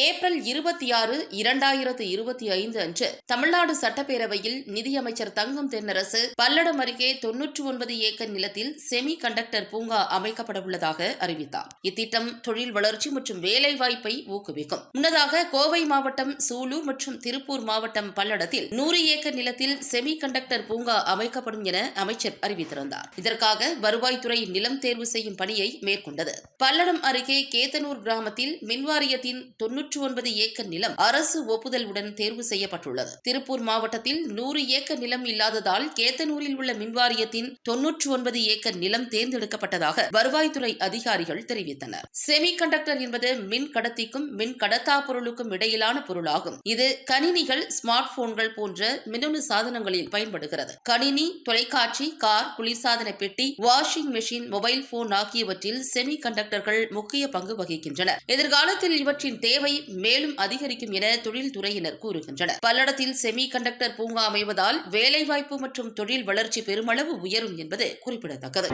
April இருபத்தி ஆறு இரண்டாயிரத்து இருபத்தி ஐந்து அன்று தமிழ்நாடு சட்டப்பேரவையில் நிதியமைச்சர் தங்கம் தென்னரசு பல்லடம் அருகே தொன்னூற்று ஒன்பது ஏக்கர் நிலத்தில் செமி கண்டக்டர் பூங்கா அமைக்கப்பட உள்ளதாக அறிவித்தார். இத்திட்டம் தொழில் வளர்ச்சி மற்றும் வேலைவாய்ப்பை ஊக்குவிக்கும். முன்னதாக கோவை மாவட்டம் சூலூர் மற்றும் திருப்பூர் மாவட்டம் பல்லடத்தில் நூறு ஏக்கர் நிலத்தில் செமி கண்டக்டர் பூங்கா அமைக்கப்படும் என அமைச்சர் அறிவித்திருந்தார். இதற்காக வருவாய்த்துறை நிலம் தேர்வு செய்யும் பணியை மேற்கொண்டது. பல்லடம் அருகே கேத்தனூர் கிராமத்தில் மின்வாரியத்தின் தொன்னூற்று ஒன்பது ஏக்கர் நிலம் அரசு ஒப்புதலுடன் தேர்வு செய்யப்பட்டுள்ளது. திருப்பூர் மாவட்டத்தில் நூறு ஏக்கர் நிலம் இல்லாததால் கேத்தனூரில் உள்ள மின்வாரியத்தின் தொன்னூற்று ஒன்பது ஏக்கர் நிலம் தேர்ந்தெடுக்கப்பட்டதாக வருவாய்த்துறை அதிகாரிகள் தெரிவித்தனர். செமி கண்டக்டர் என்பது மின் கடத்திக்கும் மின் கடத்தா பொருளுக்கும் இடையிலான பொருளாகும். இது கணினிகள் ஸ்மார்ட் போன்கள் போன்ற மின்னணு சாதனங்களில் பயன்படுகிறது. கணினி தொலைக்காட்சி கார் குளிர்சாதன பெட்டி வாஷிங் மெஷின் மொபைல் போன் ஆகியவற்றில் செமி கண்டக்டர்கள் முக்கிய பங்கு வகிக்கின்றன எதிர்காலத்தில் இவற்றின் தேவை தேவை மேலும் அதிகரிக்கும் என தொழில்துறையினர் கூறுகின்றனர். பல்லடத்தில் செமி கண்டக்டர் பூங்கா அமைவதால் வேலைவாய்ப்பு மற்றும் தொழில் வளர்ச்சி பெருமளவு உயரும் என்பது குறிப்பிடத்தக்கது.